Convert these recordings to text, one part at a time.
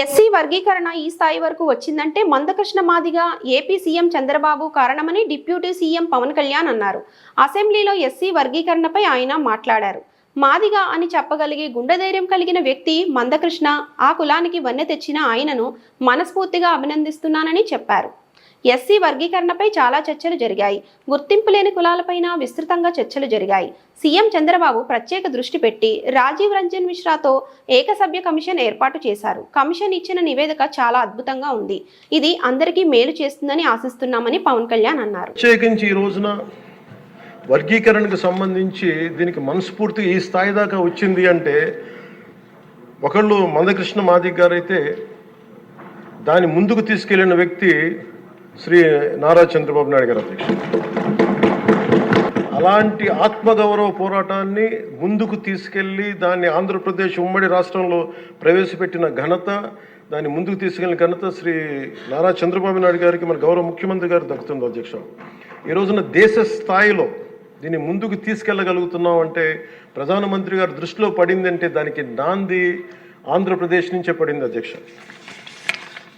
SC వర్గీకరణ ఈ స్థాయి వరకు వచ్చిందంటే మందకృష్ణ మాదిగా ఏపీ సీఎం చంద్రబాబు కారణమని డిప్యూటీ సీఎం పవన్ కళ్యాణ్ అన్నారు. అసెంబ్లీలో ఎస్సీ వర్గీకరణపై ఆయన మాట్లాడారు. మాదిగా అని చెప్పగలిగే గుండెధైర్యం కలిగిన వ్యక్తి మందకృష్ణ ఆ కులానికి వన్నె తెచ్చిన ఆయనను మనస్ఫూర్తిగా అభినందిస్తున్నానని చెప్పారు. ఎస్సీ వర్గీకరణపై చాలా చర్చలు జరిగాయి. గుర్తింపు లేని కులాలపైన విస్తృతంగా చర్చలు జరిగాయి. సీఎం చంద్రబాబు ప్రత్యేక దృష్టి పెట్టి రాజీవ్ రంజన్ మిశ్రాతో ఏకసభ్య కమిషన్ ఏర్పాటు చేశారు. కమిషన్ ఇచ్చిన నివేదిక చాలా అద్భుతంగా ఉంది. ఇది అందరికీ మేలు చేస్తుందని ఆశిస్తున్నామని పవన్ కళ్యాణ్ అన్నారు. ప్రత్యేకించి ఈ రోజున వర్గీకరణకు సంబంధించి దీనికి మనస్ఫూర్తిగా ఈ స్థాయి దాకా వచ్చింది అంటే ఒకళ్ళు మందకృష్ణ మాదిక్ గారు అయితే ముందుకు తీసుకెళ్ళిన వ్యక్తి శ్రీ నారా చంద్రబాబు నాయుడు గారు అధ్యక్షుడు అలాంటి ఆత్మగౌరవ పోరాటాన్ని ముందుకు తీసుకెళ్ళి దాన్ని ఆంధ్రప్రదేశ్ ఉమ్మడి రాష్ట్రంలో ప్రవేశపెట్టిన ఘనత దాన్ని ముందుకు తీసుకెళ్ళిన ఘనత శ్రీ నారా చంద్రబాబు నాయుడు గారికి మన గౌరవ ముఖ్యమంత్రి గారు దక్కుతుంది అధ్యక్ష. ఈ రోజున దేశ స్థాయిలో దీన్ని ముందుకు తీసుకెళ్ళగలుగుతున్నాం అంటే ప్రధానమంత్రి గారి దృష్టిలో పడిందంటే దానికి నాంది ఆంధ్రప్రదేశ్ నుంచే పడింది అధ్యక్ష.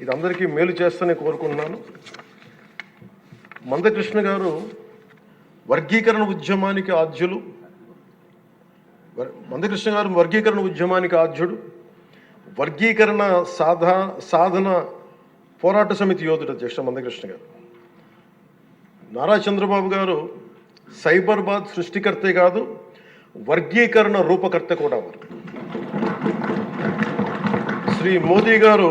ఇది అందరికీ మేలు చేస్తూనే కోరుకుంటున్నాను. మందకృష్ణ గారు వర్గీకరణ ఉద్యమానికి ఆద్యులు. మందకృష్ణ గారు వర్గీకరణ ఉద్యమానికి ఆద్యుడు. వర్గీకరణ సాధా సాధన పోరాట సమితి యోధుడు అధ్యక్ష మందకృష్ణ గారు. నారా చంద్రబాబు గారు సైబర్బాద్ సృష్టికర్తే కాదు వర్గీకరణ రూపకర్త కూడా వారు. శ్రీ మోదీ గారు